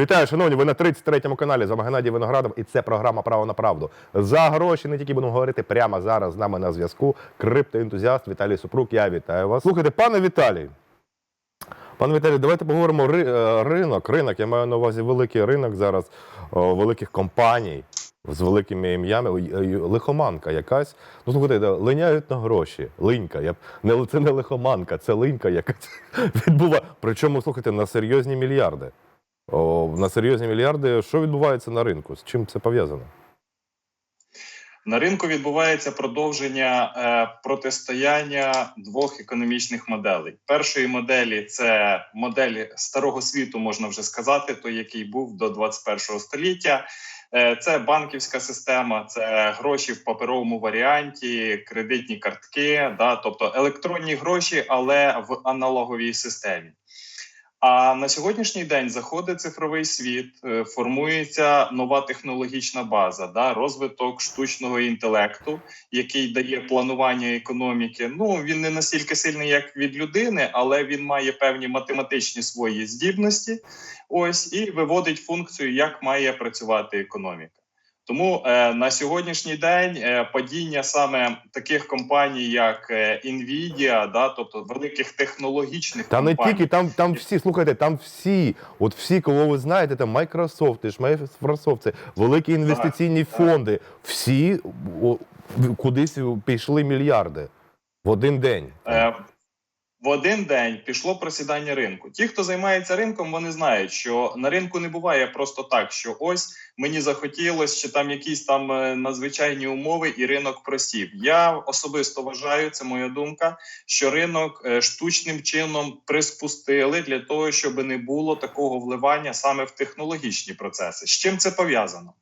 Вітаю, шановні. Ви на 33-му каналі. З вами Геннадій Виноградов, і це програма Право на правду. За гроші не тільки будемо говорити прямо зараз. З нами на зв'язку. Криптоентузіаст Віталій Супрук. Я вітаю вас. Слухайте, пане Віталій. Пане Віталій, давайте поговоримо ри- е, ринок. Ринок. Я маю на увазі великий ринок зараз о, великих компаній з великими ім'ями. Лихоманка якась. Ну слухайте, линяють на гроші. Линька. Я не це не лихоманка, це линька якась відбува. Причому слухайте на серйозні мільярди. На серйозні мільярди. Що відбувається на ринку? З чим це пов'язано? На ринку відбувається продовження е, протистояння двох економічних моделей. Першої моделі це модель старого світу, можна вже сказати, той, який був до 21 століття. Е, Це банківська система, це гроші в паперовому варіанті, кредитні картки, да, тобто електронні гроші, але в аналоговій системі. А на сьогоднішній день заходить цифровий світ, е, формується нова технологічна база, да, розвиток штучного інтелекту, який дає планування економіки. Ну він не настільки сильний, як від людини, але він має певні математичні свої здібності. Ось і виводить функцію, як має працювати економіка. Тому е, на сьогоднішній день е, падіння саме таких компаній, як е, Nvidia, да, тобто великих технологічних Та не тільки там, там всі, слухайте, там всі, от всі, кого ви знаєте, там Microsoft, ж Microsoft, це великі інвестиційні так. фонди. Всі о, кудись пішли мільярди в один день. Е, в один день пішло просідання ринку. Ті, хто займається ринком, вони знають, що на ринку не буває просто так, що ось мені захотілось, чи там якісь там е, надзвичайні умови, і ринок просів. Я особисто вважаю, це моя думка, що ринок е, штучним чином приспустили для того, щоб не було такого вливання саме в технологічні процеси. З чим це пов'язано?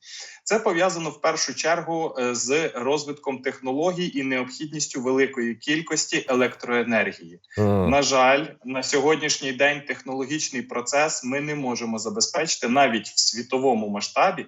Це пов'язано в першу чергу е, з розвитком технологій і необхідністю великої кількості електроенергії. М. На жаль, на сьогоднішній день технологічний процес ми не можемо забезпечити навіть в світовому масштабі.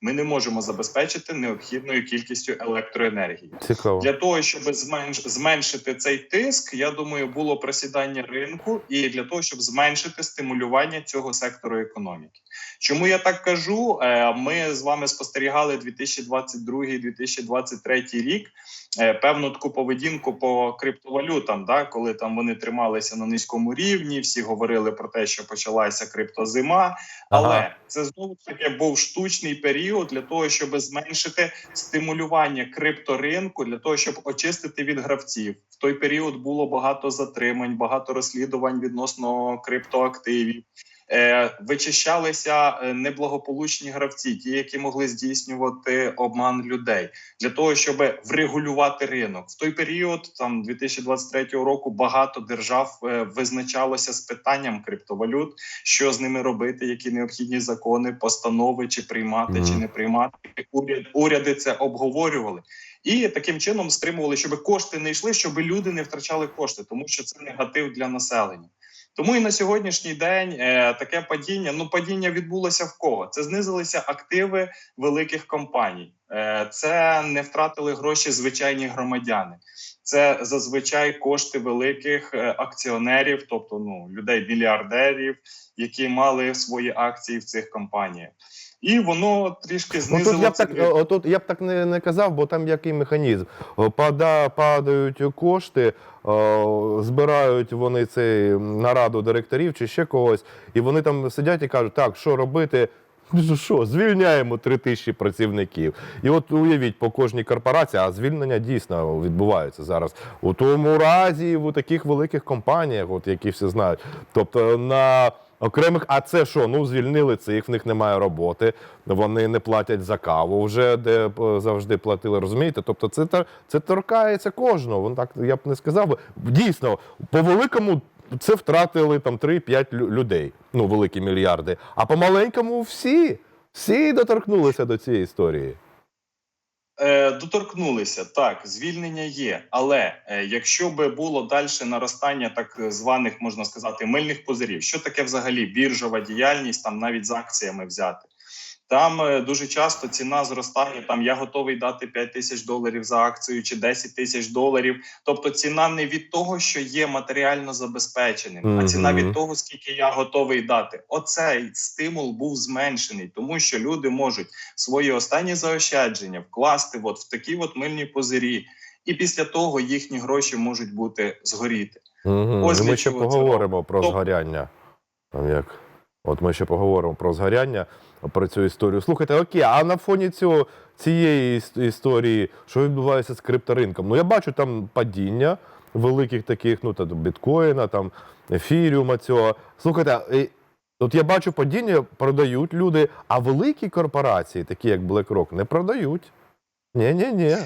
Ми не можемо забезпечити необхідною кількістю електроенергії. Цікаво. Для того щоб зменш... зменшити цей тиск, я думаю, було просідання ринку, і для того, щоб зменшити стимулювання цього сектору економіки. Чому я так кажу? Е, Ми з вами спостерігали 2022-2023 рік. е, Певну таку поведінку по криптовалютам, да, коли там вони трималися на низькому рівні, всі говорили про те, що почалася криптозима, але Ага. це знову таки був штучний період для того, щоб зменшити стимулювання крипторинку, для того, щоб очистити від гравців. В той період було багато затримань, багато розслідувань відносно криптоактивів. Е, вичищалися е, неблагополучні гравці, ті, які могли здійснювати обман людей, для того, щоб врегулювати ринок. В той період, там 2023 року, багато держав е, визначалося з питанням криптовалют, що з ними робити, які необхідні закони, постанови, чи приймати, чи не приймати. Уряд уряди це обговорювали. І таким чином стримували, щоб кошти не йшли, щоб люди не втрачали кошти, тому що це негатив для населення. Тому і на сьогоднішній день е, таке падіння. Ну падіння відбулося в кого? Це знизилися активи великих компаній. Е, це не втратили гроші звичайні громадяни. Це зазвичай кошти великих е, акціонерів, тобто ну людей мільярдерів, які мали свої акції в цих компаніях. І воно трішки знизило тут я б так, о, тут я б так не, не казав, бо там який механізм. Пада, падають кошти, збирають вони цей нараду директорів чи ще когось, і вони там сидять і кажуть, так, що робити? Ну що, звільняємо три тисячі працівників. І от уявіть, по кожній корпорації, а звільнення дійсно відбуваються зараз. У тому разі в таких великих компаніях, от які всі знають. Тобто на окремих, а це що? Ну звільнили цих, в них немає роботи, вони не платять за каву вже, де е, завжди платили. Розумієте? Тобто, це це торкається кожного. Вон так я б не сказав. Дійсно, по великому. Це втратили там 3-5 людей, ну великі мільярди. А по маленькому всі, всі доторкнулися до цієї історії. Е, доторкнулися. Так, звільнення є. Але е, якщо би було далі наростання так званих, можна сказати, мильних позирів, що таке взагалі? Біржова діяльність, там навіть з акціями взяти, Там е, дуже часто ціна зростає. Там я готовий дати 5 тисяч доларів за акцію чи 10 тисяч доларів. Тобто ціна не від того, що є матеріально забезпеченим, а ціна від того, скільки я готовий дати. Оцей стимул був зменшений, тому що люди можуть свої останні заощадження вкласти от в такі от мильні позирі, і після того їхні гроші можуть бути згоріти. Угу. Ось ми ще поговоримо про Тобто- згоряння. Там як. От ми ще поговоримо про згоряння, про цю історію. Слухайте, окей, а на фоні цього, цієї історії, що відбувається з крипторинком? Ну, я бачу там падіння великих таких, ну, там, біткоїна, там, ефіріума цього. Слухайте, от я бачу падіння, продають люди, а великі корпорації, такі як BlackRock, не продають. Ні-ні-ні.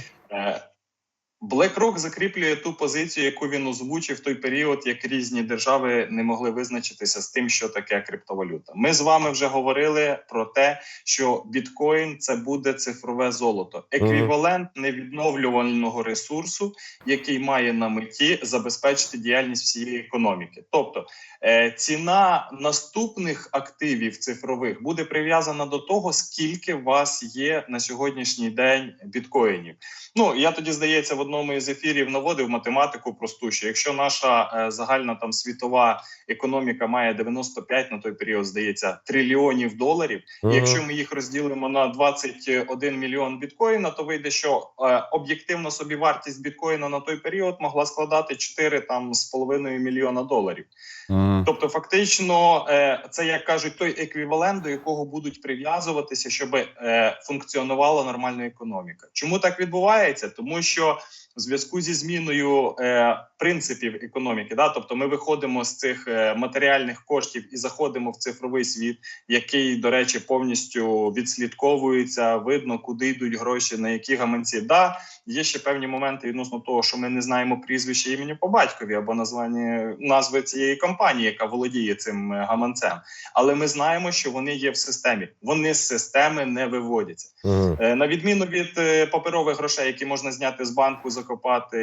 BlackRock закріплює ту позицію, яку він озвучив в той період, як різні держави не могли визначитися з тим, що таке криптовалюта. Ми з вами вже говорили про те, що біткоін це буде цифрове золото, еквівалент невідновлювального ресурсу, який має на меті забезпечити діяльність всієї економіки. Тобто е, ціна наступних активів цифрових буде прив'язана до того, скільки у вас є на сьогоднішній день біткоїнів. Ну я тоді здається в одному із ефірів наводив математику просту, що якщо наша е, загальна там світова економіка має 95 на той період, здається, трильйонів доларів. І якщо ми їх розділимо на 21 мільйон біткоїна, то вийде, що е, об'єктивна собівартість біткоїна на той період могла складати 4 там з половиною мільйона доларів. Мгм. Тобто, фактично, е, це як кажуть, той еквівалент, до якого будуть прив'язуватися, щоб е, функціонувала нормальна економіка. Чому так відбувається? Тому що в зв'язку зі зміною е, принципів економіки, да, тобто ми виходимо з цих е, матеріальних коштів і заходимо в цифровий світ, який, до речі, повністю відслідковується, видно, куди йдуть гроші, на які гаманці. Да, є ще певні моменти відносно того, що ми не знаємо прізвище імені по батькові або названня назви цієї компанії, яка володіє цим е, гаманцем. Але ми знаємо, що вони є в системі. Вони з системи не виводяться. Мгм. Е, На відміну від паперових грошей, які можна зняти з банку, закопати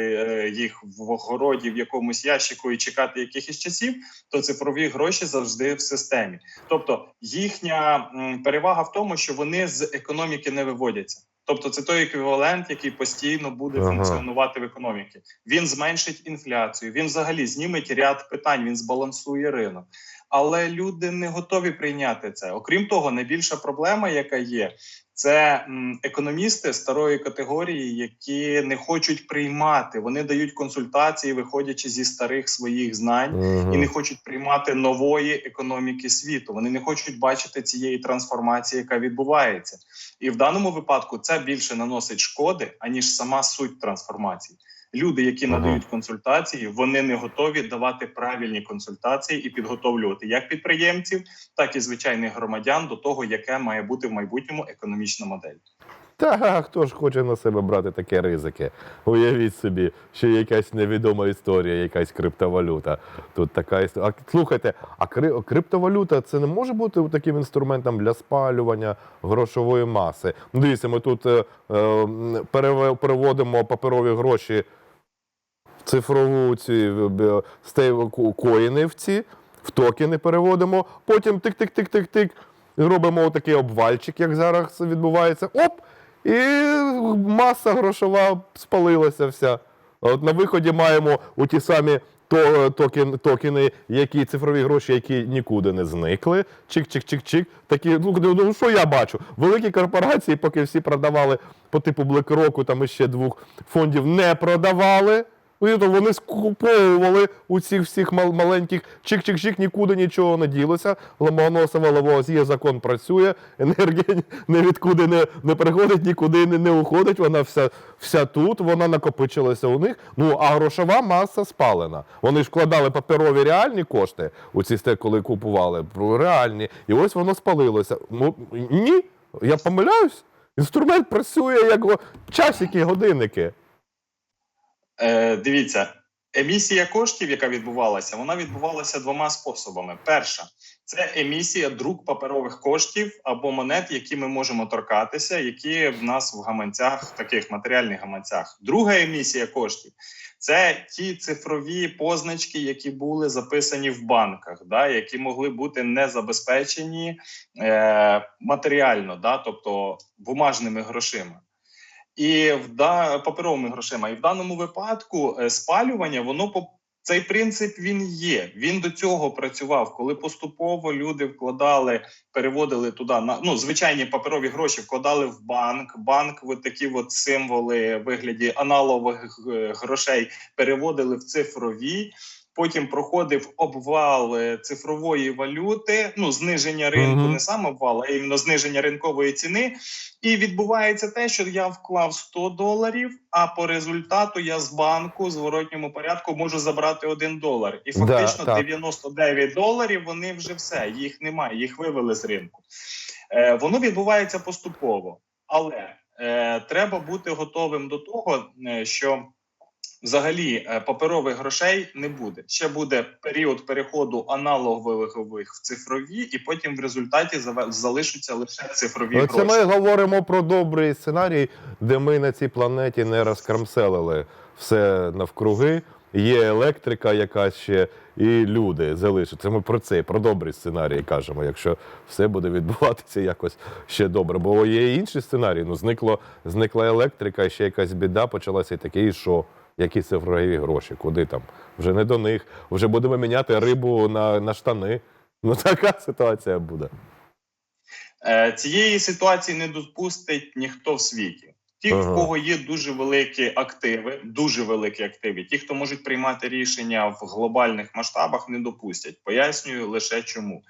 їх в городі в якомусь ящику і чекати якихось часів, то цифрові гроші завжди в системі. Тобто їхня перевага в тому, що вони з економіки не виводяться. Тобто, це той еквівалент, який постійно буде Ага. функціонувати в економіці. Він зменшить інфляцію, він взагалі зніметь ряд питань, він збалансує ринок. Але люди не готові прийняти це. Окрім того, найбільша проблема, яка є, це економісти старої категорії, які не хочуть приймати. Вони дають консультації, виходячи зі старих своїх знань, Мгм. і не хочуть приймати нової економіки світу. Вони не хочуть бачити цієї трансформації, яка відбувається. І в даному випадку це більше наносить шкоди, аніж сама суть трансформації. Люди, які Ага. надають консультації, вони не готові давати правильні консультації і підготовлювати як підприємців, так і звичайних громадян до того, яке має бути в майбутньому економічна модель. Та хто ж хоче на себе брати такі ризики? Уявіть собі, що якась невідома історія, якась криптовалюта. Тут така історія. А слухайте, а кри- криптовалюта це не може бути таким інструментом для спалювання грошової маси. Дивіться, ми тут е, е, переводимо паперові гроші цифрову ці в- коїни в ці, в токени переводимо, потім тик-тик-тик-тик-тик. Робимо отакий обвальчик, як зараз відбувається. Оп! І маса грошова спалилася вся. От на виході маємо у ті самі токен, токени, які цифрові гроші, які нікуди не зникли. Чик-чик-чик-чик. Такі, ну, ну що я бачу? Великі корпорації, поки всі продавали по типу BlackRock, там іще двох фондів не продавали. Вони скуповували у цих всіх маленьких чик-чик-чик, нікуди нічого не ділося. Ломоносова Лавоз є, закон працює, енергія ні відкуди не, не приходить, нікуди не, не уходить. Вона вся, вся тут, вона накопичилася у них. Ну а грошова маса спалена. Вони ж вкладали паперові реальні кошти у ці сте, коли купували реальні, і ось воно спалилося. Ну ні, я помиляюсь. Інструмент працює як часики, годинники. Е, дивіться, Емісія коштів, яка відбувалася, вона відбувалася двома способами. Перша це емісія друк паперових коштів або монет, які ми можемо торкатися, які в нас в гаманцях, таких матеріальних гаманцях. Друга емісія коштів це ті цифрові позначки, які були записані в банках, да, які могли бути не забезпечені е, матеріально, да, тобто бумажними грошима. І в да, паперовими грошима. І в даному випадку е, спалювання, воно по цей принцип він є. Він до цього працював, коли поступово люди вкладали, переводили туди на ну звичайні паперові гроші, вкладали в банк. Банк, от такі от символи вигляді аналогових е, грошей переводили в цифрові. Потім проходив обвал е, цифрової валюти, ну зниження ринку, Мгм. не сам обвал, а іменно зниження ринкової ціни. І відбувається те, що я вклав 100 доларів, а по результату я з банку в зворотньому порядку можу забрати 1 долар. І фактично так. 99 доларів вони вже все, їх немає, їх вивели з ринку. Е, воно відбувається поступово, але е, треба бути готовим до того, е, що взагалі е, паперових грошей не буде. Ще буде період переходу аналогових в цифрові, і потім в результаті залишаться лише цифрові Це гроші. ми говоримо про добрий сценарій, де ми на цій планеті не розкрамселили все навкруги. Є електрика якась ще, і люди залишаться. Ми про це, про добрий сценарій кажемо, якщо все буде відбуватися якось ще добре. Бо є і інші сценарії. Ну, зникло, зникла електрика, ще якась біда почалася, і таке, і що? Які цифрові гроші? Куди там? Вже не до них. Вже будемо міняти рибу на, на штани. Ну, така ситуація буде. Е, Цієї ситуації не допустить ніхто в світі. Ті, Ага. в кого є дуже великі активи, дуже великі активи, ті, хто можуть приймати рішення в глобальних масштабах, не допустять. Пояснюю лише чому.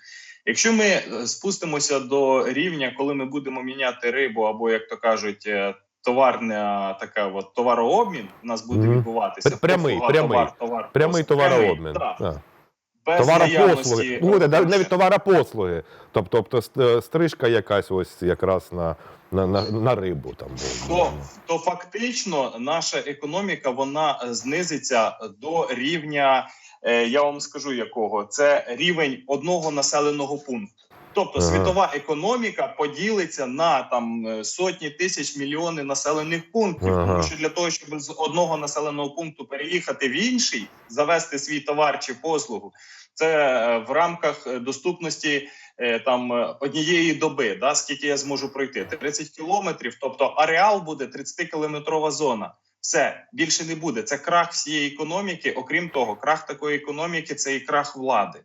Якщо ми е, спустимося до рівня, коли ми будемо міняти рибу, або як то кажуть, е, товарна така от товарообмін у нас буде Мгм. відбуватися. Прямий, Послуга, прямий. товар, товар, Прямий товарообмін. Так. Без Товаропослуги. Буде, навіть товаропослуги. Тобто, тобто стрижка якась ось якраз на, на, на, на рибу. Там, то, то фактично наша економіка вона е, знизиться до рівня. е, Я вам скажу якого це рівень одного населеного пункту. Тобто Ага. світова економіка поділиться на там е, сотні тисяч мільйони населених пунктів. Ага. Тому що для того, щоб з одного населеного пункту переїхати в інший, завести свій товар чи послугу, це е, в рамках е, доступності там однієї доби, да, скільки я зможу пройти? 30 кілометрів, тобто ареал буде 30-кілометрова зона. Все більше не буде. Це крах всієї економіки. Окрім того, крах такої економіки це і крах влади,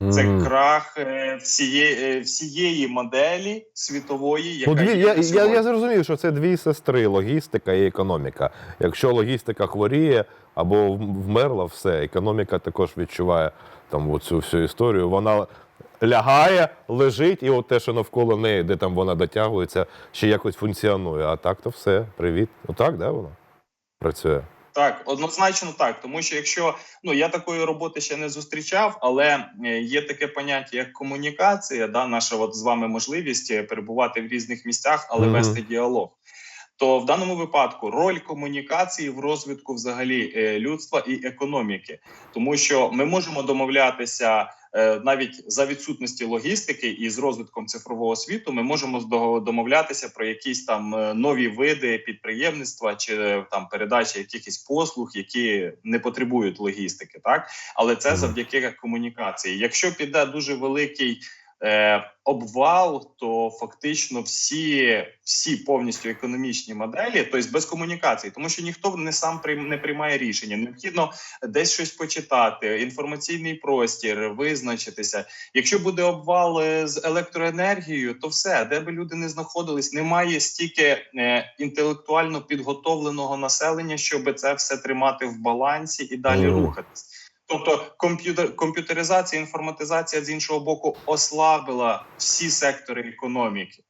це Мгм. крах е, всієї, е, всієї моделі світової, яка Ну, дві, є я, я, я зрозумів, що це дві сестри логістика і економіка. Якщо логістика хворіє або вмерла, все, економіка також відчуває там цю всю історію. Вона лягає, лежить, і от те, що навколо неї, де там вона дотягується, ще якось функціонує. А так то все, привіт. Отак, да, воно працює. Так, однозначно так. Тому що якщо ну я такої роботи ще не зустрічав, але е, є таке поняття як комунікація, да, наша от з вами можливість е, перебувати в різних місцях, але Мгм. вести діалог. То в даному випадку роль комунікації в розвитку взагалі е, людства і економіки, тому що ми можемо домовлятися навіть за відсутності логістики і з розвитком цифрового світу, ми можемо домовлятися про якісь там е, нові види підприємництва чи е, там передачі якихось послуг, які не потребують логістики, так але це завдяки комунікації. Якщо піде дуже великий е, обвал, то фактично всі, всі повністю економічні моделі, тобто без комунікації, тому що ніхто не сам прийм- не приймає рішення. Необхідно десь щось почитати, інформаційний простір, визначитися. Якщо буде обвал е, з електроенергією, то все, де би люди не знаходились, немає стільки е, інтелектуально підготовленого населення, щоб це все тримати в балансі і далі Мгм. рухатись. Тобто комп'ютер, комп'ютеризація, інформатизація з іншого боку ослабила всі сектори економіки.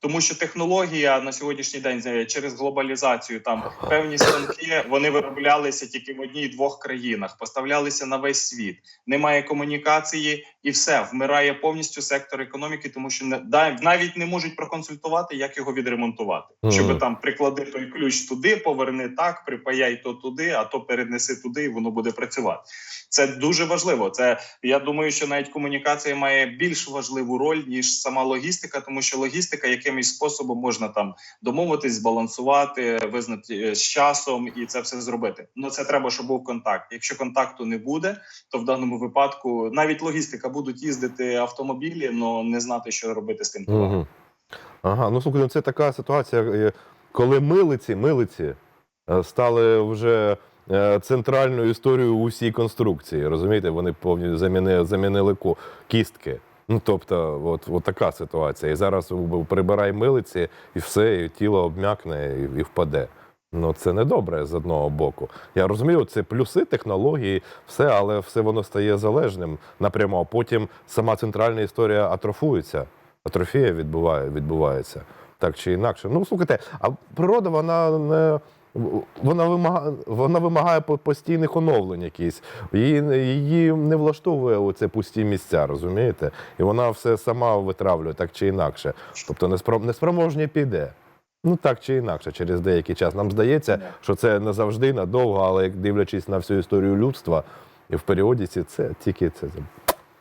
Тому що технологія на сьогоднішній день е, через глобалізацію там певні станки вони вироблялися тільки в одній-двох країнах, поставлялися на весь світ. Немає комунікації, і все вмирає повністю сектор економіки, тому що не да, навіть не можуть проконсультувати, як його відремонтувати. Мгм. Щоб там приклади той ключ туди, поверни так, припаяй то туди, а то перенеси туди, і воно буде працювати. Це дуже важливо. Це я думаю, що навіть комунікація має більш важливу роль ніж сама логістика, тому що логістика якимось способом можна там домовитись, збалансувати, визнати е, з часом і це все зробити. Ну це треба, щоб був контакт. Якщо контакту не буде, то в даному випадку навіть логістика будуть їздити автомобілі, але не знати, що робити з тим товаром. Угу. Ага, ну слухайте, це така ситуація, е, коли милиці, милиці е, стали вже центральною історією усій конструкції. Розумієте, вони повністю замінили, замінили кістки. Ну, тобто, от, от така ситуація. І зараз прибирай милиці, і все, і тіло обм'якне і, і впаде. Ну, це не добре з одного боку. Я розумію, це плюси технології, все, але все воно стає залежним напряму. А потім сама центральна історія атрофується атрофія відбуває, відбувається так чи інакше. Ну слухайте, а природа вона не. Вона вимагає, вона вимагає по- постійних оновлень якісь. Її, її не влаштовує оце пусті місця, розумієте? І вона все сама витравлює так чи інакше. Тобто неспроможні піде. Ну так чи інакше, через деякий час. Нам здається, що це не завжди надовго, але як дивлячись на всю історію людства і в періодіці, це тільки це,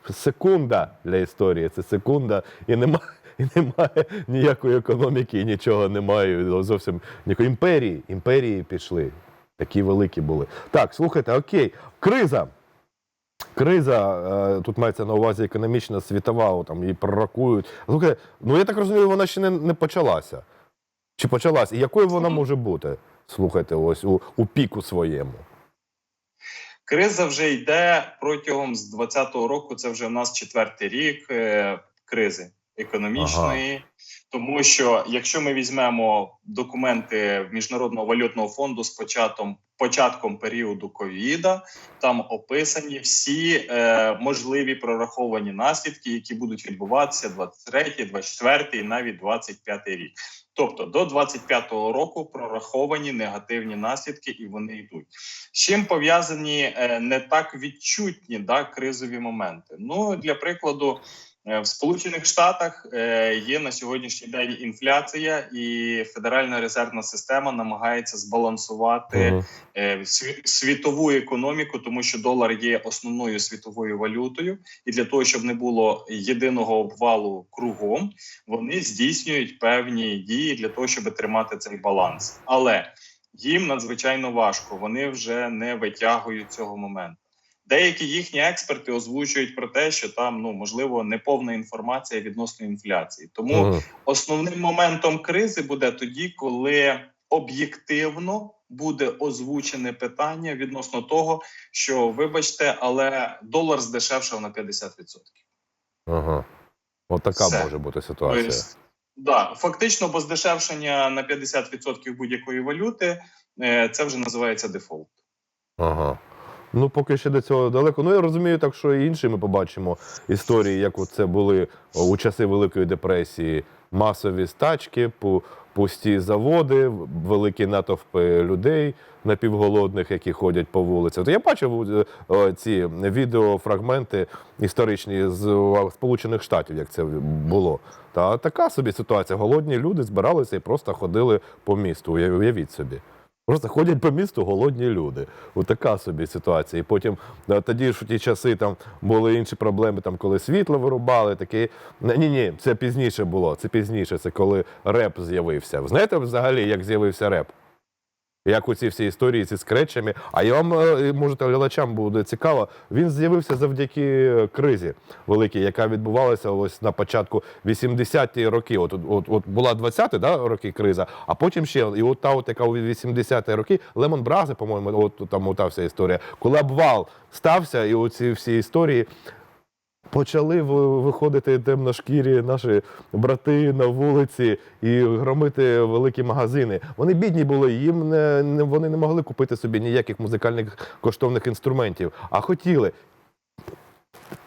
це секунда для історії. Це секунда, і немає, і немає ніякої економіки, і нічого немає. Зовсім ніякої імперії. Імперії пішли. Такі великі були. Так, слухайте, окей, криза. Криза, е, тут мається на увазі економічна, світова, там її пророкують. Слухайте, ну я так розумію, вона ще не, не почалася. Чи почалася? І якою вона може бути? Слухайте, ось у, у піку своєму. Криза вже йде протягом з 20-го року. Це вже в нас четвертий рік е, кризи економічної. Тому що якщо ми візьмемо документи Міжнародного валютного фонду з початком початком періоду ковіда, там описані всі е, можливі прораховані наслідки, які будуть відбуватися 23, 24 і навіть 25 рік. Тобто до 25-го року прораховані негативні наслідки, і вони йдуть. З чим пов'язані е, не так відчутні да, кризові моменти. Ну для прикладу. Е, В Сполучених Штатах е, є на сьогоднішній день інфляція, і Федеральна резервна система намагається збалансувати е, світову економіку, тому що долар є основною світовою валютою, і для того, щоб не було єдиного обвалу кругом, вони здійснюють певні дії для того, щоб тримати цей баланс. Але їм надзвичайно важко. Вони вже не витягують цього моменту. Деякі їхні експерти озвучують про те, що там ну можливо неповна інформація відносно інфляції. Тому Мгм. Основним моментом кризи буде тоді, коли об'єктивно буде озвучене питання відносно того, що вибачте, але долар здешевшав на 50%. Ага. От така Все. може бути ситуація. Тобто, да, фактично, бо здешевшення на 50% будь-якої валюти е, це вже називається дефолт. Ага. Ну, поки ще до цього далеко. Ну, я розумію, так що і інші ми побачимо історії, як це були у часи Великої депресії. Масові стачки, пусті заводи, великі натовпи людей напівголодних, які ходять по вулиці. От я бачив е, ці відеофрагменти історичні з Сполучених Штатів, як це було. Та така собі ситуація. Голодні люди збиралися і просто ходили по місту. Уявіть собі. Просто ходять по місту голодні люди. Отака така собі ситуація. І потім да, тоді ж у ті часи там були інші проблеми, там коли світло вирубали, такі. Ні, ні, це пізніше було. Це пізніше, це коли реп з'явився. Ви знаєте взагалі, як з'явився реп? Як у ці всі історії ці скретчами. А я вам е, може глядачам буде цікаво. Він з'явився завдяки е, кризі великій, яка відбувалася ось на початку 80-ті роки. От, от, от була 20-ті да, роки криза, а потім ще і от та, от, яка у 80-ті роки, Лемон Брази, по-моєму, от там та вся історія. Коли обвал стався, і оці всі історії. Почали виходити темношкірі наші брати на вулиці і громити великі магазини. Вони бідні були, їм не, вони не могли купити собі ніяких музикальних коштовних інструментів, а хотіли.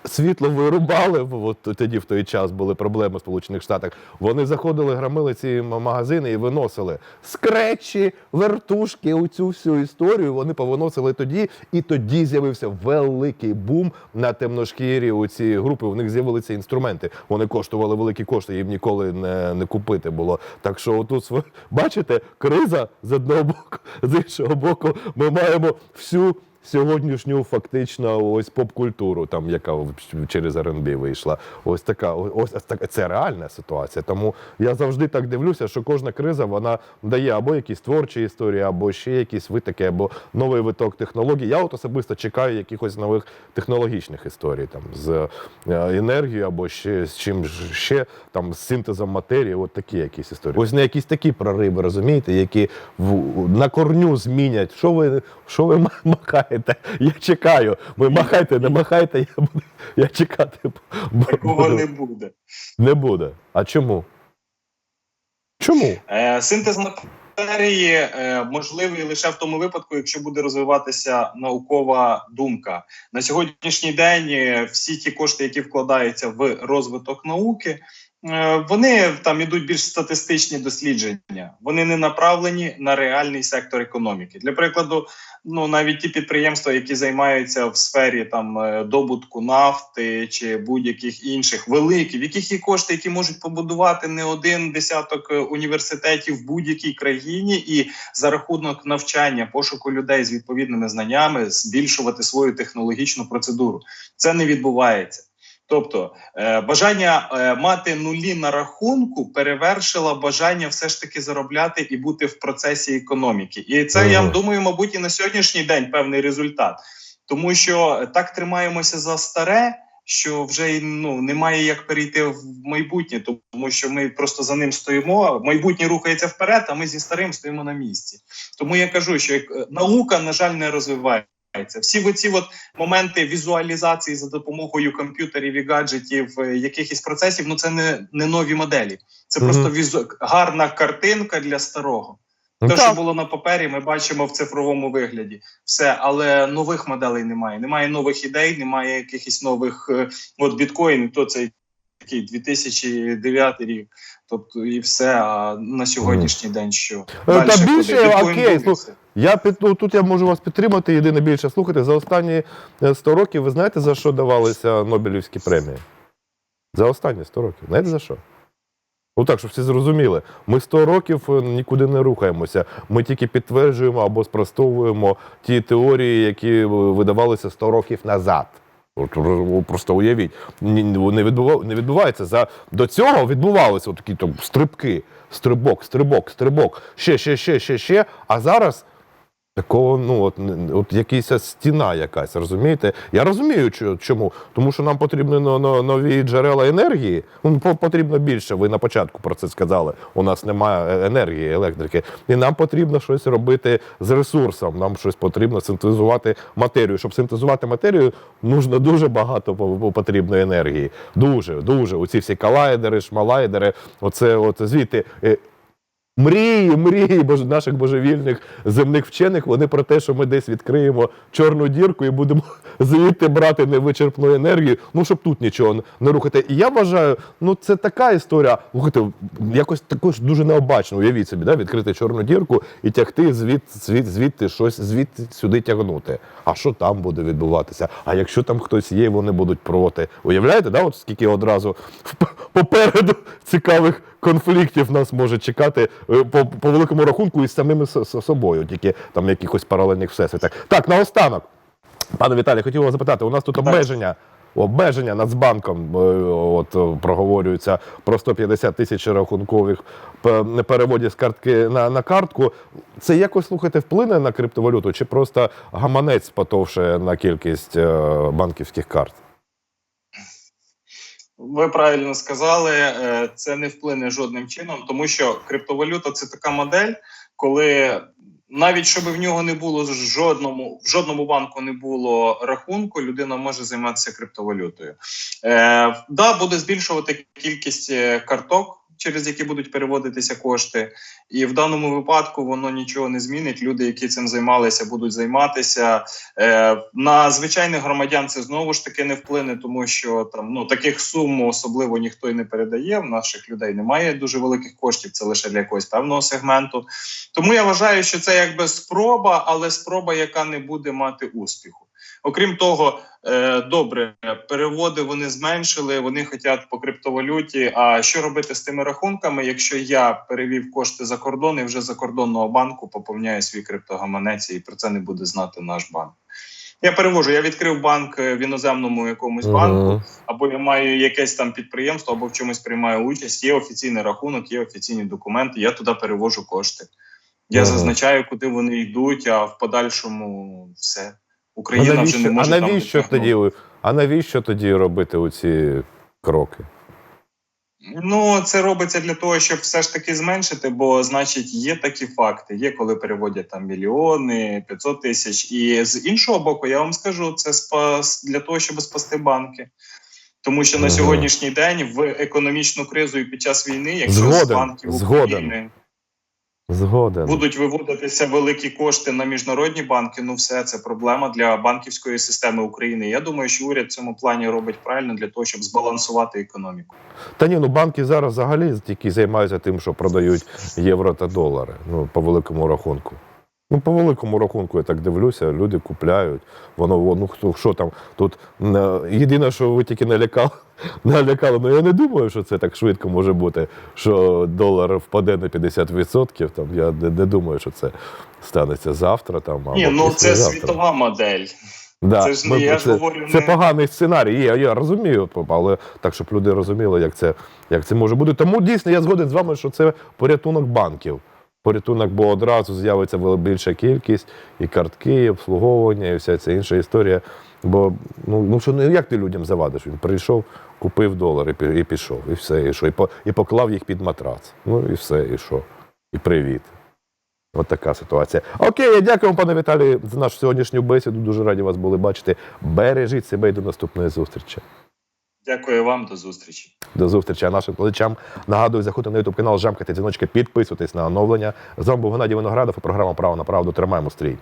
Світло вирубали. От тоді в той час були проблеми в Сполучених Штатах. Вони заходили, громили ці магазини і виносили скретчі, вертушки, оцю всю історію. Вони повиносили тоді, і тоді з'явився великий бум на темношкірі. У ці групи у них з'явилися інструменти. Вони коштували великі кошти, їм ніколи не, не купити було. Так що тут св- бачите, криза з одного боку, з іншого боку, ми маємо всю. Сьогоднішню фактично ось поп-культуру, там яка через R&B вийшла. Ось така, ось така це реальна ситуація. Тому я завжди так дивлюся, що кожна криза вона дає або якісь творчі історії, або ще якісь витоки, або новий виток технологій. Я от особисто чекаю якихось нових технологічних історій там з е, енергією, або ще з чим ще там з синтезом матерії. От такі якісь історії. Ось на якісь такі прориви, розумієте, які в, на корню змінять. Що ви що ви ма- махаєте? Я чекаю. Ви махайте, не махайте, я буду я чекати. Такого не буде. Не буде. А чому? Чому? Е, синтез матерії е, можливий лише в тому випадку, якщо буде розвиватися наукова думка. На сьогоднішній день е, всі ті кошти, які вкладаються в розвиток науки, вони там ідуть більш статистичні дослідження. Вони не направлені на реальний сектор економіки. Для прикладу, ну навіть ті підприємства, які займаються в сфері там е, добутку нафти чи будь-яких інших великих, в яких є кошти, які можуть побудувати не один десяток е, університетів в будь-якій країні, і за рахунок навчання, пошуку людей з відповідними знаннями збільшувати свою технологічну процедуру. Це не відбувається. Тобто е, бажання е, мати нулі на рахунку перевершило бажання все ж таки заробляти і бути в процесі економіки. І це я думаю, мабуть, і на сьогоднішній день певний результат, тому що так тримаємося за старе. Що вже ну немає як перейти в майбутнє, тому що ми просто за ним стоїмо. Майбутнє рухається вперед, а ми зі старим стоїмо на місці. Тому я кажу, що е, наука, на жаль, не розвивається. Всі оці от моменти візуалізації за допомогою комп'ютерів і гаджетів е, якихось процесів, ну це не, не нові моделі. Це Мгм. просто візу... гарна картинка для старого. Ну, Те, так. що було на папері, ми бачимо в цифровому вигляді. Все, але нових моделей немає. Немає нових ідей, немає якихось нових. е, От біткоін, то це такий 2009 рік. Тобто, і все. А на сьогоднішній день що? Та Дальше більше, куди? Біткоін окей, Я під, ну, тут я можу вас підтримати. Єдине більше слухайте, за останні е, 100 років ви знаєте, за що давалися Нобелівські премії? За останні 100 років. Знаєте за що? Ну так, щоб всі зрозуміли. Ми 100 років е, нікуди не рухаємося. Ми тільки підтверджуємо або спростовуємо ті теорії, які е, видавалися 100 років назад. Просто уявіть, не, не відбувається. За, до цього відбувалися такі там, стрибки, стрибок, стрибок, стрибок, ще, ще, ще, ще, ще. А зараз такого, ну, от, от якась стіна якась, розумієте? Я розумію, чо- чому. Тому що нам потрібні но- но- нові джерела енергії. Ну, по- потрібно більше. Ви на початку про це сказали. У нас немає е- енергії, електрики. І нам потрібно щось робити з ресурсом. Нам щось потрібно синтезувати матерію. Щоб синтезувати матерію, нужно дуже багато по- по- потрібно енергії. Дуже, дуже. Оці всі колайдери, шмалайдери, оце от звідти. Мрії, мрії наших божевільних земних вчених, вони про те, що ми десь відкриємо чорну дірку і будемо звідти брати невичерпну енергію, ну щоб тут нічого не рухати. І я вважаю, ну це така історія. Слухайте, якось також дуже необачно. Уявіть собі, да, відкрити чорну дірку і тягти звід, звід, звідти щось звідти сюди тягнути. А що там буде відбуватися? А якщо там хтось є, вони будуть проти. Уявляєте, да, от скільки одразу попереду цікавих конфліктів нас може чекати е, по, по великому рахунку із самими собою, тільки там якихось паралельних всесвітах. Так, наостанок, пане Віталій, хотів вас запитати, у нас тут обмеження. Обмеження Нацбанком е, от, е, проговорюється про 150 тисяч рахункових переводів з картки на, на картку. Це якось слухайте вплине на криптовалюту, чи просто гаманець потовше на кількість банківських карт? Ви правильно сказали, е, це не вплине жодним чином, тому що криптовалюта це така модель, коли навіть щоб в нього не було жодному в жодному банку не було рахунку, людина може займатися криптовалютою. Е, да, буде збільшувати кількість е, карток. Через які будуть переводитися кошти. І в даному випадку воно нічого не змінить. Люди, які цим займалися, будуть займатися. Е, на звичайних громадян це знову ж таки не вплине, тому що там ну таких сум особливо ніхто й не передає. В наших людей немає дуже великих коштів. Це лише для якогось певного сегменту. Тому я вважаю, що це якби спроба, але спроба, яка не буде мати успіху. Окрім того, е, добре, переводи вони зменшили, вони хочуть по криптовалюті. А що робити з тими рахунками, якщо я перевів кошти за кордон і вже за кордонного банку поповняю свій криптогаманець, і про це не буде знати наш банк? Я перевожу, я відкрив банк е, в іноземному якомусь банку, або я маю якесь там підприємство, або в чомусь приймаю участь. Є офіційний рахунок, є офіційні документи. Я туди перевожу кошти. Я зазначаю, куди вони йдуть, а в подальшому все. А Україна вже не може там навіщо витягнути. тоді? А навіщо тоді робити оці кроки? Ну, це робиться для того, щоб все ж таки зменшити, бо значить є такі факти. Є коли переводять там мільйони, 500 тисяч. І з іншого боку, я вам скажу, це спас для того, щоб спасти банки. Тому що на сьогоднішній день в економічну кризу і під час війни, якщо з банків. України Згоден. будуть виводитися великі кошти на міжнародні банки, ну все це проблема для банківської системи України. Я думаю, що уряд в цьому плані робить правильно для того, щоб збалансувати економіку. Та ні, ну банки зараз взагалі тільки займаються тим, що продають євро та долари. Ну, по великому рахунку. Ну, по великому рахунку, я так дивлюся, люди купляють. Воно, ну хто що там. Тут е, єдине, що ви тільки налякали, налякали. Ну я не думаю, що це так швидко може бути, що долар впаде на 50%. Там я не, не думаю, що це станеться завтра. Там або Ні, ну це післязавтра. світова модель. Да. Це ж ми- я це, говорю це не- поганий сценарій. Я, я розумію, але так, щоб люди розуміли, як це, як це може бути. Тому дійсно я згоден з вами, що це порятунок банків. Порятунок, бо одразу з'явиться більша кількість і картки, і обслуговування, і вся ця інша історія. Бо ну, ну що ну, як ти людям завадиш? Він прийшов, купив долар і, пішов, і все, і що, і, по, і поклав їх під матрац. Ну і все, і що? І привіт. От така ситуація. Окей, я дякую пане Віталію, за нашу сьогоднішню бесіду. Дуже раді вас були бачити. Бережіть себе і до наступної зустрічі. Дякую вам, до зустрічі. До зустрічі. А нашим глядачам нагадую, заходьте на YouTube канал, жамкайте дзвіночки, підписуйтесь на оновлення. З вами був Геннадій Виноградов і програма Право на правду. Тримаємо стрій.